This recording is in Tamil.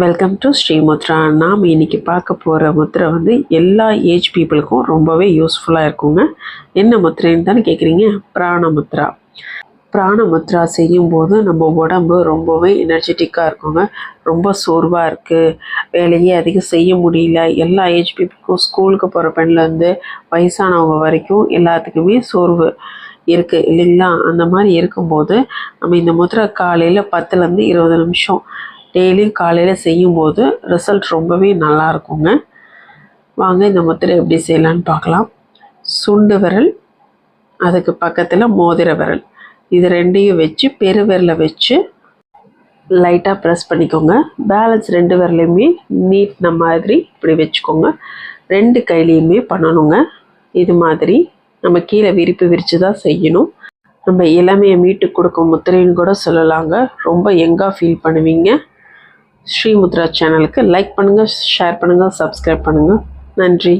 வெல்கம் டு ஸ்ரீ முத்ரா நாம் இன்னைக்கு பார்க்க போகிற முத்திரை வந்து எல்லா ஏஜ் பீப்புளுக்கும் ரொம்பவே யூஸ்ஃபுல்லாக இருக்குங்க. என்ன முத்திரைன்னு தானே கேட்குறீங்க பிராண முத்ரா பிராண முத்ரா செய்யும்போது நம்ம உடம்பு ரொம்பவே எனர்ஜெட்டிக்காக இருக்குங்க. ரொம்ப சோர்வாக இருக்குது வேலையே அதிகம் செய்ய முடியல. எல்லா ஏஜ் பீப்புளுக்கும் ஸ்கூலுக்கு போகிற பெண்லேருந்து வயசானவங்க வரைக்கும் எல்லாத்துக்குமே சோர்வு இருக்குது இல்லைங்களா? அந்த மாதிரி இருக்கும்போது நம்ம இந்த முத்திரை காலையில் பத்துலேருந்து இருபது நிமிஷம் டெய்லியும் காலையில் செய்யும்போது ரிசல்ட் ரொம்பவே நல்லா இருக்குங்க வாங்க இந்த முத்திரை எப்படி செய்யலான்னு பார்க்கலாம். சுண்டு விரல் அதுக்கு பக்கத்தில் மோதிர விரல். இது ரெண்டையும் வச்சு பெருவிரலை வச்சு லைட்டாக ப்ரெஸ் பண்ணிக்கோங்க. பேலன்ஸ் ரெண்டு விரலையுமே நீட்ன மாதிரி இப்படி வச்சுக்கோங்க. ரெண்டு கையிலையுமே பண்ணணுங்க. இது மாதிரி நம்ம கீழே விரிப்பு விரித்து தான் செய்யணும். நம்ம இளமையை மீட்டு கொடுக்கும் முத்திரைன்னு கூட சொல்லலாங்க. ரொம்ப எங்காக ஃபீல் பண்ணுவீங்க. ஸ்ரீமுத்ரா சேனலுக்கு லைக் பண்ணுங்கள் ஷேர் பண்ணுங்கள் சப்ஸ்கிரைப் பண்ணுங்கள் நன்றி.